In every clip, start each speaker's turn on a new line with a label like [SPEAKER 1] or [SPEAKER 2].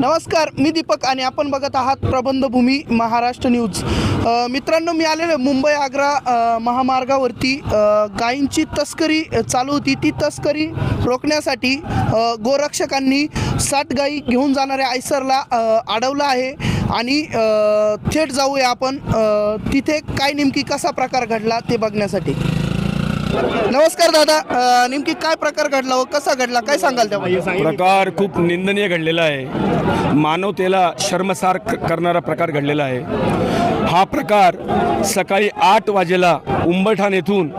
[SPEAKER 1] नमस्कार मी दीपक आणि आपण बघत आहात प्रबंधभूमी महाराष्ट्र न्यूज. मित्रांनो मी आलेलो मुंबई आग्रा महामार्गावरती. गायींची तस्करी चालू होती. ती तस्करी रोखण्यासाठी गोरक्षकांनी सात गायी घेऊन जाणाऱ्या आयसरला अडवलं आहे. आणि थेट जाऊया आपण. तिथे काय नेमकी कसा प्रकार घडला ते बघण्यासाठी. नमस्कार दादा अ, नेमकी काय प्रकार घडला व कसा घडला? काय सांगाल त्यामध्ये?
[SPEAKER 2] प्रकार खूप निंदनीय घडलेला आहे. मानवतेला शर्मसार क- करणारा प्रकार घडलेला आहे. हा प्रकार सकाळी आठ वाजेला उंबरठाण येथून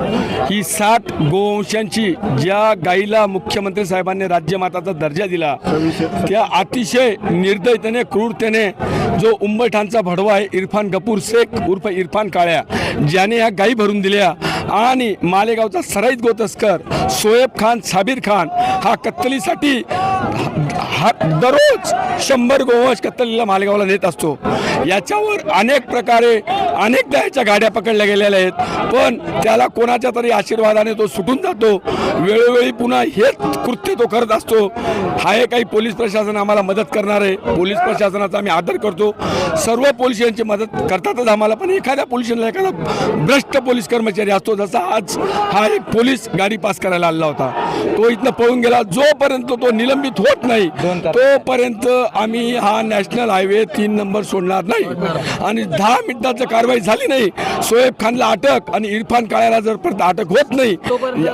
[SPEAKER 2] ही सात गोवंशांची ज्या गाईला मुख्यमंत्री साहेबांनी राज्यमाताचा दर्जा दिला त्या अतिशय निर्दयतेने क्रूरतेने जो उंबरठाणचा भडवा आहे इरफान गपूर शेख उर्फ इरफान काळ्या ज्याने ह्या गाई भरून दिल्या आणि मालेगावचा सराईत गोतस्कर. सोएब खान साबीर खान हा कत्तलीसाठी हा दररोज शंभर गोवंश कत्तलीला मालेगावला नेत असतो. याच्यावर अनेक प्रकारे अनेकदा याच्या गाड्या पकडल्या गेलेल्या आहेत. पण त्याला कोणाच्या तरी आशीर्वादाने तो सुटून जातो. वेळोवेळी पुन्हा हेच कृत्य तो करत असतो. हा हे काही पोलीस प्रशासन आम्हाला मदत करणार आहे. पोलीस प्रशासनाचा आम्ही आदर करतो. सर्व पोलीस यांची मदत करतातच आम्हाला. पण एखाद्या पोलिसांना एखादा भ्रष्ट पोलीस कर्मचारी असतो. जसा आज हा एक पोलीस गाडी पास करायला आला होता. तो इथनं पळून गेला. जोपर्यंत तो निलंबित होत नाही तोपर्यंत आम्ही हा नॅशनल हायवे तीन नंबर सोडणार नाही. आणि दहा मिनिटाचं कारवाई झाली नाही. सोएब खानला अटक आणि इरफान काळ्याला जर परत अटक होत नाही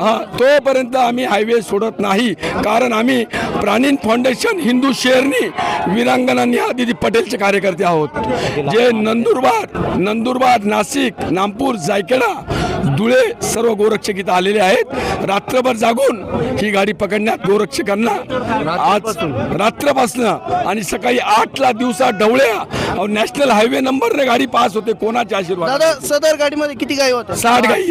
[SPEAKER 2] हा तोपर्यंत आम्ही हायवे सोडत नाही. कारण आम्ही प्राणीन फाउंडेशन हिंदू शेअरनी वीरांगना निहादिदी पटेलचे कार्यकर्ते आहोत. जे नंदुरबार नंदुरबार नाशिक नागपूर जायकेडा धुळे सर्व गोरक्षक इथं आलेले आहेत. रात्रभर जागून ही गाडी पकडण्यात गोरक्षकांना आज रात्रपासनं. आणि सकाळी आठला दिवसा ढवळ्या. नॅशनल हायवे नंबरने गाडी पास होते. कोणाच्या आशीर्वाद
[SPEAKER 1] सदर गाडीमध्ये किती गायी होत्या?
[SPEAKER 2] साठ गाई.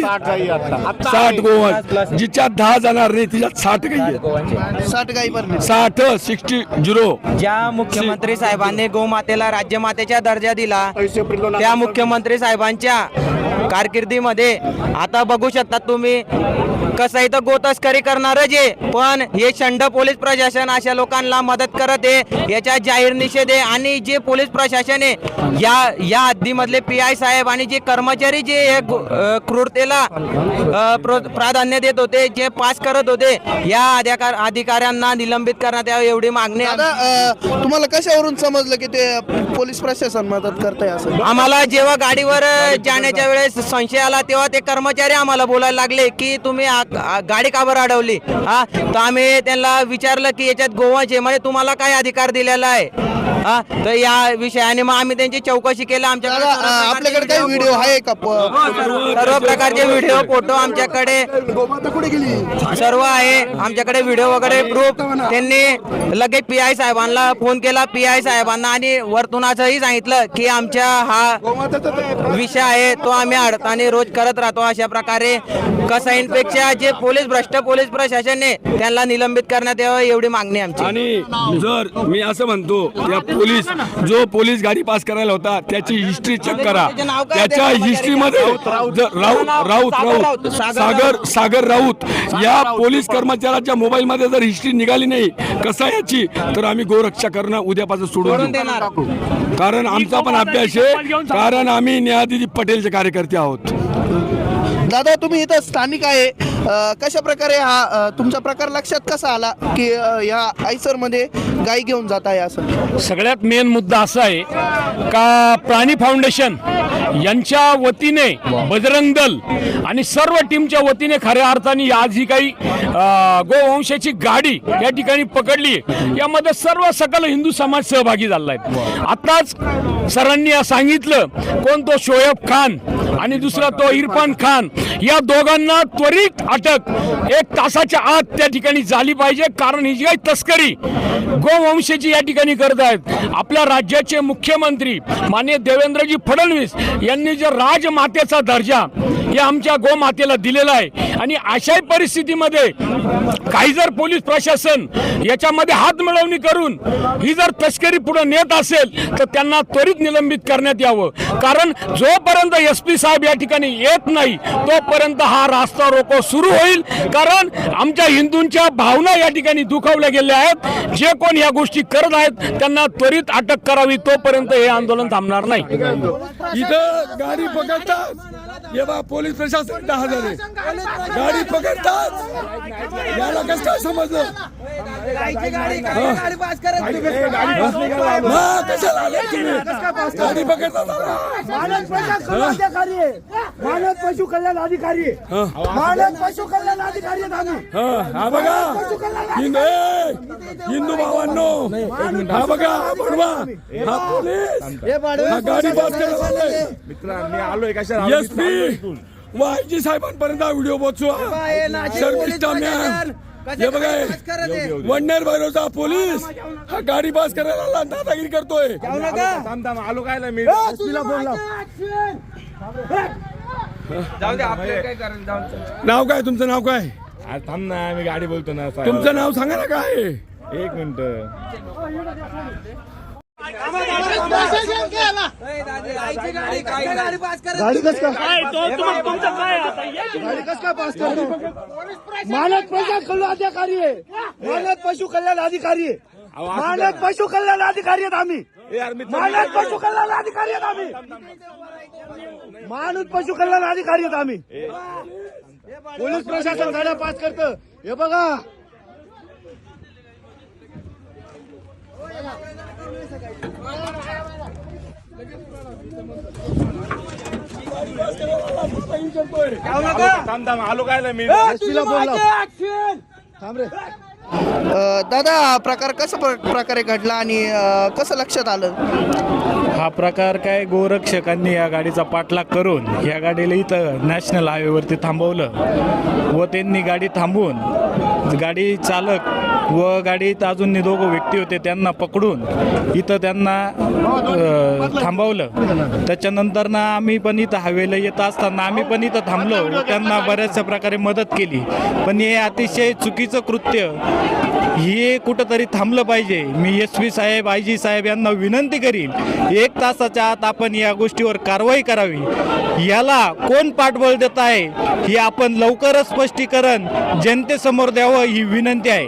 [SPEAKER 2] साठ गोवंश. जिच्यात दहा जाणार नाही तिच्यात साठ गाई
[SPEAKER 1] साठ गायी भरल्या
[SPEAKER 2] साठ सिक्स्टी झिरो.
[SPEAKER 3] ज्या मुख्यमंत्री साहेबांनी गोमातेला राज्यमातेचा दर्जा दिला त्या मुख्यमंत्री साहेबांच्या कारकिर्दीमध्ये. आता बघू शकता तुम्ही कसं इथं गोतस्करी करणार जे. पण हे शंड पोलीस प्रशासन अशा लोकांना मदत करत आहे. याच्या जाहीर निषेध आहे. आणि जे पोलीस प्रशासन आहे या या हद्दीमधले पी आय साहेब आणि जे कर्मचारी जे क्रूरतेला प्राधान्य देत होते जे पास करत होते या अधिकार अधिकाऱ्यांना निलंबित करण्यात यावं एवढी मागणी आहे.
[SPEAKER 1] तुम्हाला कशावरून समजलं की ते पोलीस प्रशासन मदत करतंय असं?
[SPEAKER 3] आम्हाला जेव्हा गाडीवर जाण्याच्या वेळेस संशय आला तेव्हा ते कर्मचारी आम्हाला बोलायला लागले की तुम्ही गाडी का बरं अडवली? हा? तर आम्ही त्यांना विचारलं की याच्यात गोवाचे म्हणजे तुम्हाला काय अधिकार दिलेला आहे? हा? तर या विषयाने मग आम्ही त्यांची चौकशी केली आमच्याकडे
[SPEAKER 1] दादा
[SPEAKER 3] सर्व प्रकारचे
[SPEAKER 1] आपल्याकडे काही
[SPEAKER 3] व्हिडिओ
[SPEAKER 1] व्हिडिओ आहे का? प-
[SPEAKER 3] सर्व प्रकारचे व्हिडिओ फोटो आमच्याकडे. सर्व आहे. आमच्याकडे व्हिडिओ वगैरे प्रूफ त्यांनी लगेच पी आय साहेबांना फोन केला. पी आय साहेबांना आणि वरतून असंही सांगितलं की आमच्या हा विषय आहे तो आम्ही अडताने रोज करत राहतो. अशा प्रकारे कसाईंपेक्षा जे पोलीस भ्रष्ट पोलीस प्रशासनने त्यांना निलंबित करण्यात यावं एवढी मागणी आहे आमची.
[SPEAKER 2] आणि जर मी असं म्हणतो त्या पोलीस जो पोलीस गाडी पास करायला होता त्याची हिस्ट्री चेक करा. त्याच्या? हिस्ट्रीमध्ये राऊत राऊत.
[SPEAKER 3] सागर
[SPEAKER 2] राऊत.
[SPEAKER 3] सागर
[SPEAKER 2] सागर राऊत. या पोलीस कर्मचाऱ्याच्या मोबाईल मध्ये जर हिस्ट्री निघाली नाही कसा याची? तर आम्ही गोरक्षा करणं उद्यापासून सोडून देऊ.
[SPEAKER 3] देणार.
[SPEAKER 2] कारण आमचा पण अभ्यास आहे कारण आम्ही न्यायाधीश पटेलचे कार्यकर्ते आहोत.
[SPEAKER 1] दादा तुम्ही इथं स्थानिक आहे. कशा प्रकारे हा तुमचा प्रकार लक्षात कसा आला की अ, या गायी घेऊन जात आहे असं.
[SPEAKER 4] सगळ्यात मेन मुद्दा असा आहे का प्राणी फाउंडेशन यांच्या वतीने बजरंग दल आणि सर्व टीमच्या वतीने खऱ्या अर्थाने आज ही काही गोवंशाची गाडी या ठिकाणी पकडली यामध्ये सर्व सकल हिंदू समाज सहभागी झाला आहे. आताच सरांनी सांगितलं कोण तो शोएब खान आणि दुसरा तो इरफान खान. या दोघांना त्वरित अटक. एक तासाच्या आत त्या ठिकाणी झाली पाहिजे कारण ही जी काही तस्करी गोवंशाची या ठिकाणी करत आहेत. आपल्या राज्याचे मुख्यमंत्री माननीय देवेंद्रजी फडणवीस यांनी जे राजमातेचा दर्जा या आमच्या गोमातेला दिलेला आहे. आणि अशाही परिस्थितीमध्ये काही जर पोलीस प्रशासन याच्यामध्ये हात मिळवणी करून ही जर तस्करी पुढे नेत असेल तर त्यांना त्वरित निलंबित करण्यात यावं. कारण जोपर्यंत एस पी साहेब या ठिकाणी येत नाही तोपर्यंत हा रास्ता रोको सुरू होईल. कारण आमच्या हिंदूंच्या भावना या ठिकाणी दुखावल्या गेल्या आहेत. जे कोण या गोष्टी करत आहेत त्यांना त्वरित अटक करावी. तोपर्यंत हे आंदोलन थांबणार नाही.
[SPEAKER 2] इथं गाडी पकडतात पोलीस प्रशासन दहा झाले गाडी पकडतात. याला कसं काय समजलं? कशाला आले तुम्ही? गाडी पकडतात
[SPEAKER 5] मानद पशु कल्याण अधिकारी. मानद पशु कल्याण अधिकारी
[SPEAKER 2] हा. बघा. हिंदू भावांनो. हा बघा हा बडवा. हा पोलीस. गाडी पास करायला एस पी. वायजी साहेबांपर्यंत हा व्हिडिओ पोहोचवा. शर्मिष्ठा मॅम हे बघा. वडनेर भैरवचा पोलीस हा गाडी पास करायला आला, दादागिरी करतोय नाव काय तुमचं नाव काय?
[SPEAKER 6] आज थांब ना मी गाडी बोलतो ना साहेब.
[SPEAKER 2] तुमचं नाव सांगा ना काय?
[SPEAKER 6] एक मिनिट.
[SPEAKER 5] गाडी कस काय गाडी कस काय पास करतो? मानद प्रशासन अधिकारी आहे. मानद पशु कल्याण अधिकारी आहे. मानद पशु कल्याण अधिकारी आहेत आम्ही. मानद पशु कल्याण अधिकारी आहेत आम्ही. मानद पशु कल्याण अधिकारी आहेत आम्ही. पोलीस प्रशासन गाड्या पास करतं. हे बघा.
[SPEAKER 6] थांब थांब आलो काय मी
[SPEAKER 5] एसपीला बोलला. थांब रे.
[SPEAKER 1] अ, दादा हा प्रकार कसा प्र- प्रकारे घडला आणि अ, कसं लक्षात आलं?
[SPEAKER 7] हा प्रकार काय गोरक्षकांनी या गाडीचा पाठलाग करून या गाडीला इथं नॅशनल हायवेवरती थांबवलं व त्यांनी गाडी थांबवून गाडी चालक व गाडीत अजून दोघं व्यक्ती होते त्यांना पकडून इथं त्यांना थांबवलं. त्याच्यानंतर ना आम्ही पण इथं हवेला येत असताना आम्ही पण इथं थांबलो. व त्यांना बऱ्याचशा प्रकारे मदत केली. पण हे अतिशय चुकीचं कृत्य. हे कुठंतरी थांबलं पाहिजे. मी एस पी साहेब आय जी साहेब यांना विनंती करीन एक तासाच्या आत आपण या गोष्टीवर कारवाई करावी. याला कोण पाठबळ देत आहे हे आपण लवकरच स्पष्टीकरण जनतेसमोर द्यावं. ही विनंती आहे.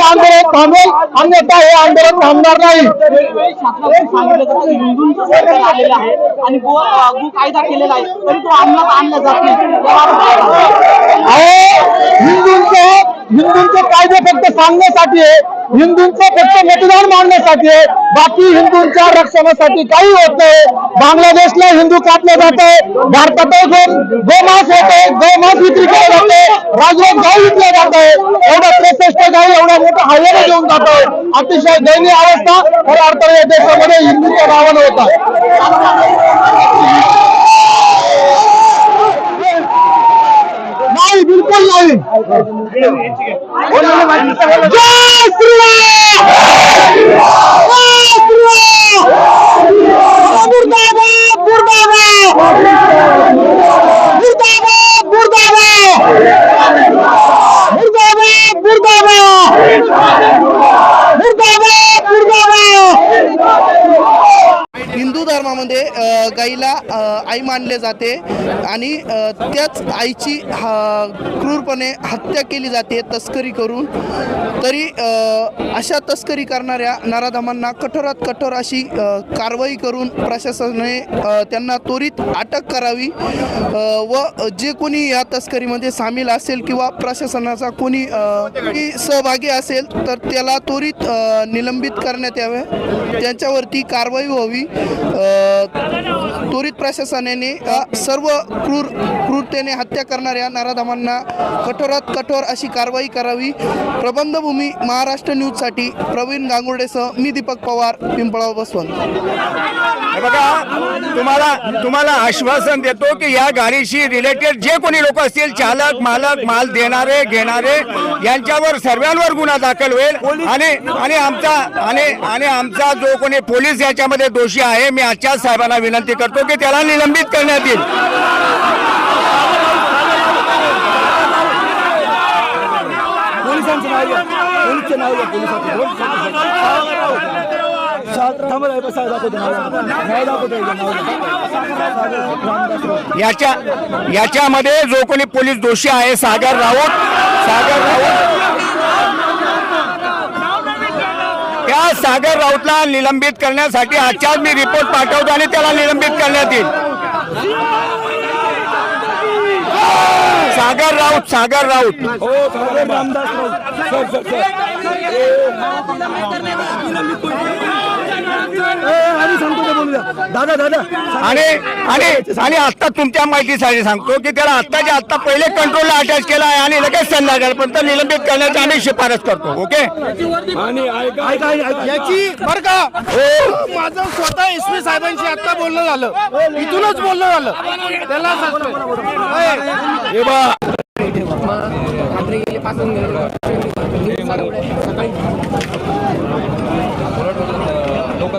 [SPEAKER 5] आंदोलन थांबेल. अन्यथा हे आंदोलन थांबणार नाही
[SPEAKER 8] आणि गो गो कायदा केलेला आहे तरी तो अंमलात आणला जात नाही.
[SPEAKER 5] अहो हिंदूंचं हिंदूंचे कायदे फक्त सांगण्यासाठी आहे. हिंदूंचं फक्त मतदान मांडण्यासाठी आहे. बाकी हिंदूंच्या रक्षणासाठी काही होत नाही. बांगलादेशला हिंदू कापले जाते. भारतात गोमास होते. गोमास विक्री केले जाते. राजरोग गाव विकले जाते. एवढा त्रेसष्ट गाव एवढा मोठा हायवे घेऊन जातो. अतिशय दयनीय अवस्था. खऱ्या अर्थाने या देशामध्ये हिंदूच्या नावानं होता জয় Murdoch! Murdoch!
[SPEAKER 1] Murdoch! धर्मामध्ये गाईला आई मानले जाते आणि त्याच आईची हा क्रूरपणे हत्या केली जाते तस्करी करून. तरी अशा तस्करी करणाऱ्या नराधमांना कठोरात कठोर अशी कारवाई करून प्रशासनाने त्यांना त्वरित अटक करावी व जे कोणी या तस्करीमध्ये सामील असेल किंवा प्रशासनाचा कोणी सहभागी असेल तर त्याला त्वरित निलंबित करण्यात यावे. त्यांच्यावरती कारवाई व्हावी. त्वरित प्रशासनाने सर्व क्रूर क्रूरतेने हत्या करणाऱ्या नराधमांना कठोरात कठोर अशी कारवाई करावी. प्रबंधभूमी महाराष्ट्र न्यूजसाठी प्रवीण गांगुर्डेसह मी दीपक पवार पिंपळाव बसवंत.
[SPEAKER 2] बघा तुम्हाला तुम्हाला आश्वासन देतो की या गाडीशी रिलेटेड जे कोणी लोक असतील चालक मालक माल देणारे घेणारे यांच्यावर सर्वांवर गुन्हा दाखल होईल. आणि आणि आमचा आणि आणि आमचा जो कोणी पोलीस याच्यामध्ये दोषी आहे मी आजच्या साहेबांना विनंती करतो की त्याला निलंबित करण्यात येईल.
[SPEAKER 9] याच्या याच्यामध्ये जो कोणी पोलीस दोषी आहे सागर राऊत सागर राऊत त्या सागर राऊतला निलंबित करण्यासाठी आजच्याच मी रिपोर्ट पाठवतो आणि त्याला निलंबित करण्यात येईल. सागर राऊत सागर राऊत. हो सागर रामदास राऊत. सर सर
[SPEAKER 10] दादा दादा.
[SPEAKER 9] आणि आणि आणि आता तुमच्या माहितीसाठी सांगतो की त्याला आत्ताच्या आत्ता पहिले कंट्रोलला अटॅच केला आहे आणि लगेच संध्याकाळपर्यंत निलंबित करण्याची आम्ही शिफारस करतो ओके आणि
[SPEAKER 2] याची बर का? हो. माझं स्वतः एस पी साहेबांशी आता बोलणं झालं. इथूनच बोलणं झालं. त्याला सांगतोय.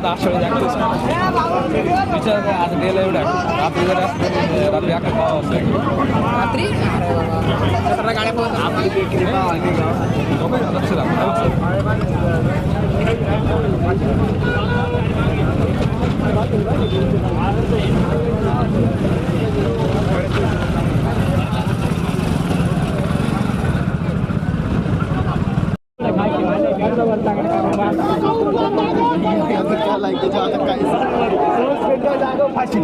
[SPEAKER 9] हे बा
[SPEAKER 11] लोक तर अशा वेळेस ऍक्टिव्ह विचार करा, आज गेला एवढा रात्री जर
[SPEAKER 12] ಭಾಷೆ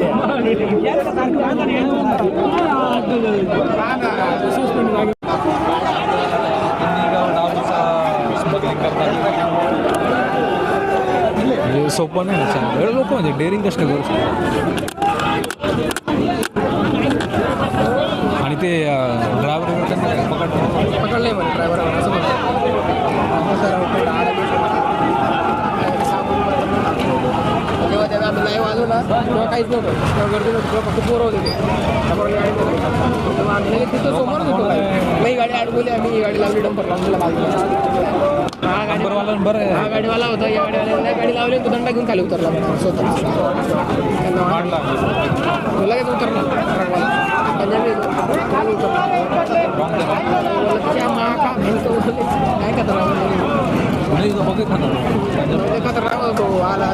[SPEAKER 12] ಸೊಪ್ಪನ್ನೇ ಹೇಳಬೇಕು ಅದೇ ಡೇರಿಂಗ್ ಅಷ್ಟೇ ಬರುತ್ತೆ. नव्हतं तेव्हा गर्दी नव्हती तेव्हा फक्त पोरं होते ते. त्यामुळे गाडी नव्हती. तेव्हा आम्ही लगेच तिथं समोरच होतो. मग ही गाडी अडकवली आम्ही ही गाडी लावली डंपर लावून तिला बाजूला हा गाडी
[SPEAKER 11] नंबरवाला बरं. आहे
[SPEAKER 12] हा गाडीवाला होता या गाडीवाल्याने गाडी लावली तो दंडा घेऊन खाली उतरला स्वतः. वाटलं. तो लगेच उतरला. ट्रकवाला. पंजाबी होता. खाली उतरला बोलला, "क्या माँ का भैंस को बोले." काय खतरा
[SPEAKER 11] म्हणजे बघितलं ना
[SPEAKER 12] खतरा तो. आला.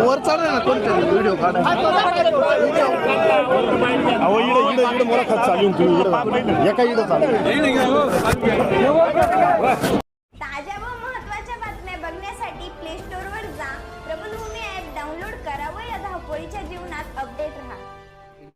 [SPEAKER 2] वर चालेल ना कोणतरी व्हिडिओ काढा
[SPEAKER 13] अहो इकडे इकडे इकडे मोरा खत चालू तुम्ही इकडे एका इकडे चालू